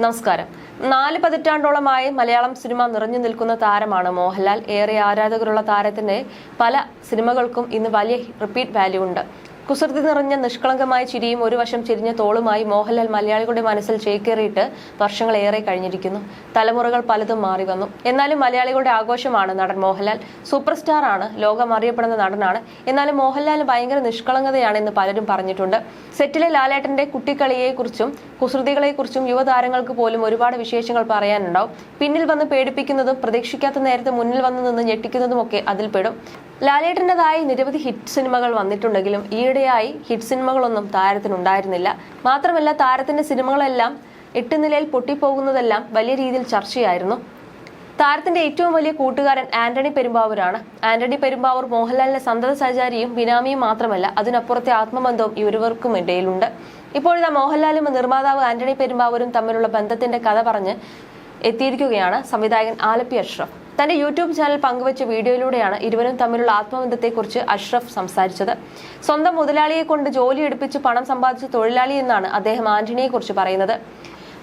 നമസ്കാരം. നാല് പതിറ്റാണ്ടോളമായി മലയാളം സിനിമ നിറഞ്ഞു നിൽക്കുന്ന താരമാണ് മോഹൻലാൽ. ഏറെ ആരാധകരുള്ള താരത്തിന്റെ പല സിനിമകൾക്കും ഇന്ന് വലിയ റിപ്പീറ്റ് വാല്യൂ ഉണ്ട്. കുസൃതി നിറഞ്ഞ നിഷ്കളങ്കമായ ചിരിയും ഒരു വശം ചിരിഞ്ഞ തോളുമായി മോഹൻലാൽ മലയാളികളുടെ മനസ്സിൽ ചേക്കേറിയിട്ട് വർഷങ്ങളേറെ കഴിഞ്ഞിരിക്കുന്നു. തലമുറകൾ പലതും മാറി വന്നു. എന്നാലും മലയാളികളുടെ ആഘോഷമാണ് നടൻ മോഹൻലാൽ. സൂപ്പർ സ്റ്റാർ ആണ്. ലോകം അറിയപ്പെടുന്ന നടനാണ്. എന്നാലും മോഹൻലാൽ ഭയങ്കര നിഷ്കളങ്കതയാണ് എന്ന് പലരും പറഞ്ഞിട്ടുണ്ട്. സെറ്റിലെ ലാലേട്ടന്റെ കുട്ടിക്കളിയെക്കുറിച്ചും കുസൃതികളെക്കുറിച്ചും യുവതാരങ്ങൾക്ക് പോലും ഒരുപാട് വിശേഷങ്ങൾ പറയാനുണ്ടാവും. പിന്നിൽ വന്ന് പേടിപ്പിക്കുന്നതും പ്രതീക്ഷിക്കാത്ത നേരത്തെ മുന്നിൽ വന്ന് നിന്ന് ഞെട്ടിക്കുന്നതുമൊക്കെ അതിൽപ്പെടും. ലാലേട്ടന്റെതായി നിരവധി ഹിറ്റ് സിനിമകൾ വന്നിട്ടുണ്ടെങ്കിലും ഈയിടെയായി ഹിറ്റ് സിനിമകളൊന്നും താരത്തിനുണ്ടായിരുന്നില്ല. മാത്രമല്ല താരത്തിന്റെ സിനിമകളെല്ലാം എട്ട് നിലയിൽ പൊട്ടിപ്പോകുന്നതെല്ലാം വലിയ രീതിയിൽ ചർച്ചയായിരുന്നു. താരത്തിന്റെ ഏറ്റവും വലിയ കൂട്ടുകാരൻ ആന്റണി പെരുമ്പാവൂരാണ്. ആന്റണി പെരുമ്പാവൂർ മോഹൻലാലിന്റെ സന്തത സഹചാരിയും ബിനാമിയും മാത്രമല്ല അതിനപ്പുറത്തെ ആത്മബന്ധവും ഇരുവർക്കും ഇടയിലുണ്ട്. ഇപ്പോഴിതാ മോഹൻലാലും നിർമ്മാതാവ് ആന്റണി പെരുമ്പാവൂരും തമ്മിലുള്ള ബന്ധത്തിന്റെ കഥ പറഞ്ഞ് എത്തിയിരിക്കുകയാണ് സംവിധായകൻ ആലപ്പി അഷ്റഫ്. തന്റെ യൂട്യൂബ് ചാനൽ പങ്കുവച്ച വീഡിയോയിലൂടെയാണ് ഇരുവരും തമ്മിലുള്ള ആത്മബന്ധത്തെക്കുറിച്ച് അഷ്റഫ് സംസാരിച്ചത്. സ്വന്തം മുതലാളിയെ കൊണ്ട് ജോലി എടുപ്പിച്ച് പണം സമ്പാദിച്ച തൊഴിലാളി എന്നാണ് അദ്ദേഹം ആന്റണിയെക്കുറിച്ച് പറയുന്നത്.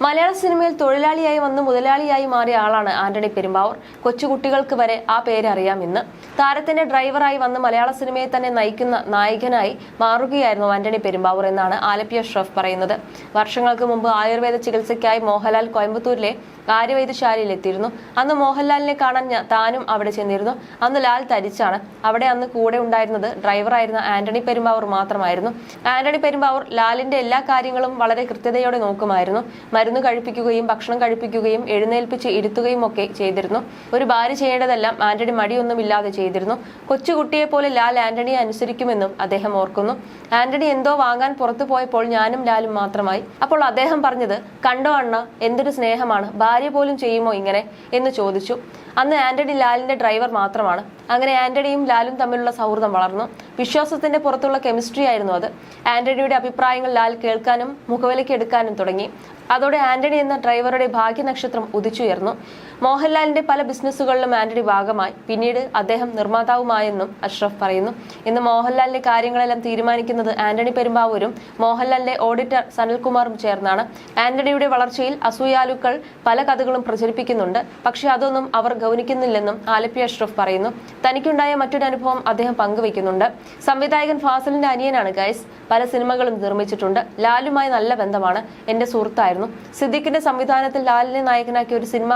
മലയാള സിനിമയിൽ തൊഴിലാളിയായി വന്ന് മുതലാളിയായി മാറിയ ആളാണ് ആന്റണി പെരുമ്പാവൂർ. കൊച്ചുകുട്ടികൾക്ക് വരെ ആ പേര് അറിയാം ഇന്ന്. താരത്തിന്റെ ഡ്രൈവറായി വന്ന് മലയാള സിനിമയെ തന്നെ നയിക്കുന്ന നായകനായി മാറുകയായിരുന്നു ആന്റണി പെരുമ്പാവൂർ എന്നാണ് ആലപ്പി അഷ്റഫ് പറയുന്നത്. വർഷങ്ങൾക്ക് മുമ്പ് ആയുർവേദ ചികിത്സയ്ക്കായി മോഹൻലാൽ കോയമ്പത്തൂരിലെ ആര്യവൈദ്യശാലയിൽ എത്തിയിരുന്നു അന്ന് മോഹൻലാലിനെ കാണാൻ താനും അവിടെ ചെന്നിരുന്നു. അന്ന് ലാൽ തരിച്ചാണ്. അവിടെ അന്ന് കൂടെ ഉണ്ടായിരുന്നത് ഡ്രൈവറായിരുന്ന ആന്റണി പെരുമ്പാവൂർ മാത്രമായിരുന്നു. ആന്റണി പെരുമ്പാവൂർ ലാലിന്റെ എല്ലാ കാര്യങ്ങളും വളരെ കൃത്യതയോടെ നോക്കുമായിരുന്നു. മരുന്ന് കഴിപ്പിക്കുകയും ഭക്ഷണം കഴിപ്പിക്കുകയും എഴുന്നേൽപ്പിച്ച് ഇരുത്തുകയും ഒക്കെ ചെയ്തിരുന്നു. ഒരു ഭാര്യ ചെയ്യേണ്ടതെല്ലാം ആന്റണി മടിയൊന്നുമില്ലാതെ ചെയ്തിരുന്നു. കൊച്ചുകുട്ടിയെ പോലെ ലാൽ ആന്റണിയെ അനുസരിക്കുമെന്നും അദ്ദേഹം ഓർക്കുന്നു. ആന്റണി എന്തോ വാങ്ങാൻ പുറത്തു പോയപ്പോൾ ഞാനും ലാലും മാത്രമായി. അപ്പോൾ അദ്ദേഹം പറഞ്ഞത് കണ്ടോ അണ്ണ എന്തൊരു സ്നേഹമാണ്. ഭാര്യ പോലും ചെയ്യുമോ ഇങ്ങനെ? എന്ന് ചോദിച്ചു. അന്ന് ആന്റണി ലാലിന്റെ ഡ്രൈവർ മാത്രമാണ്. അങ്ങനെ ആന്റണിയും ലാലും തമ്മിലുള്ള സൗഹൃദം വളർന്നു. വിശ്വാസത്തിന്റെ പുറത്തുള്ള കെമിസ്ട്രി ആയിരുന്നു അത്. ആന്റണിയുടെ അഭിപ്രായങ്ങൾ ലാൽ കേൾക്കാനും മുഖവിലയ്ക്ക് എടുക്കാനും തുടങ്ങി. അതോടെ ആന്റണി എന്ന ഡ്രൈവറുടെ ഭാഗ്യനക്ഷത്രം ഉദിച്ചുയർന്നു. മോഹൻലാലിന്റെ പല ബിസിനസ്സുകളിലും ആന്റണി ഭാഗമായി. പിന്നീട് അദ്ദേഹം നിർമ്മാതാവുമായെന്നും അഷ്റഫ് പറയുന്നു. ഇന്ന് മോഹൻലാലിന്റെ കാര്യങ്ങളെല്ലാം തീരുമാനിക്കുന്നത് ആന്റണി പെരുമ്പാവൂരും മോഹൻലാലിന്റെ ഓഡിറ്റർ സനൽകുമാറും ചേർന്നാണ്. ആന്റണിയുടെ വളർച്ചയിൽ അസൂയാലുക്കൾ പല കഥകളും പ്രചരിപ്പിക്കുന്നുണ്ട്. പക്ഷെ അതൊന്നും അവർ ഗൗനിക്കുന്നില്ലെന്നും ആലപ്പി അഷ്റഫ് പറയുന്നു. തനിക്കുണ്ടായ മറ്റൊരു അനുഭവം അദ്ദേഹം പങ്കുവയ്ക്കുന്നുണ്ട്. സംവിധായകൻ ഫാസലിന്റെ അനിയനാണ് ഗൈസ്. പല സിനിമകളും നിർമ്മിച്ചിട്ടുണ്ട്. ലാലുമായി നല്ല ബന്ധമാണ്. എന്റെ സുഹൃത്തായിരുന്നു. സിദ്ദിഖിന്റെ സംവിധാനത്തിൽ ലാലിനെ നായകനാക്കിയ ഒരു സിനിമ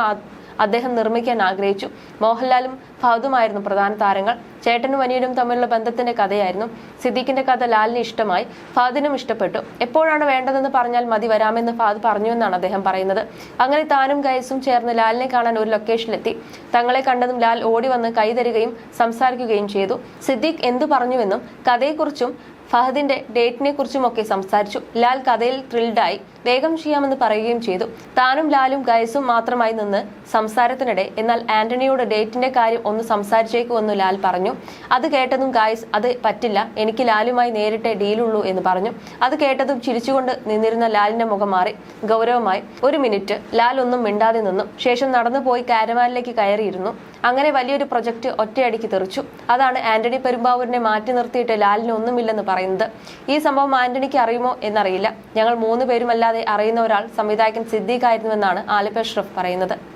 അദ്ദേഹം നിർമ്മിക്കാൻ ആഗ്രഹിച്ചു. മോഹൻലാലും ഫഹദുമായിരുന്നു പ്രധാന താരങ്ങൾ. ചേട്ടനും അനിയനും തമ്മിലുള്ള ബന്ധത്തിന്റെ കഥയായിരുന്നു. സിദ്ദീഖിന്റെ കഥ ലാലിന് ഇഷ്ടമായി. ഫഹദിനും ഇഷ്ടപ്പെട്ടു. എപ്പോഴാണ് വേണ്ടതെന്ന് പറഞ്ഞാൽ മതി വരാമെന്ന് ഫഹദ് പറഞ്ഞുവെന്നാണ് അദ്ദേഹം പറയുന്നത്. അങ്ങനെ താനും ഗൈസും ചേർന്ന് ലാലിനെ കാണാൻ ഒരു ലൊക്കേഷനിലെത്തി. തങ്ങളെ കണ്ടതും ലാൽ ഓടി വന്ന് കൈതരുകയും സംസാരിക്കുകയും ചെയ്തു. സിദ്ദീഖ് എന്തു പറഞ്ഞുവെന്നും കഥയെക്കുറിച്ചും ഫഹദിന്റെ ഡേറ്റിനെ കുറിച്ചുമൊക്കെ സംസാരിച്ചു. ലാൽ കഥയിൽ ത്രിൽഡായി വേഗം ചെയ്യാമെന്ന് പറയുകയും ചെയ്തു. താനും ലാലും ഗൈസും മാത്രമായി നിന്ന് സംസാരത്തിനിടെ. എന്നാൽ ആന്റണിയോട് ഡേറ്റിന്റെ കാര്യം ഒന്ന് സംസാരിച്ചേക്കുമെന്ന് ലാൽ പറഞ്ഞു. അത് കേട്ടതും ഗായ്സ് അത് പറ്റില്ല. എനിക്ക് ലാലുമായി നേരിട്ടേ ഡീലുള്ളൂ എന്ന് പറഞ്ഞു. അത് കേട്ടതും ചിരിച്ചുകൊണ്ട് നിന്നിരുന്ന ലാലിന്റെ മുഖം മാറി. ഗൗരവമായി. ഒരു മിനിറ്റ് ലാൽ ഒന്നും മിണ്ടാതെ നിന്നു. ശേഷം നടന്നു പോയി കാരവാനിലേക്ക് കയറിയിരുന്നു. അങ്ങനെ വലിയൊരു പ്രൊജക്ട് ഒറ്റയടിക്ക് തെറിച്ചു. അതാണ് ആന്റണി പെരുമ്പാവൂരിനെ മാറ്റി നിർത്തിയിട്ട് ലാലിന് ഒന്നുമില്ലെന്ന് പറയുന്നത്. ഈ സംഭവം ആന്റണിക്ക് അറിയുമോ എന്നറിയില്ല. ഞങ്ങൾ മൂന്ന് പേരുമല്ലാതെ അറിയുന്ന ഒരാൾ സംവിധായകൻ സിദ്ദീഖ് ആയിരുന്നുവെന്നാണ് ആലിപ അഷ്റഫ് പറയുന്നത്.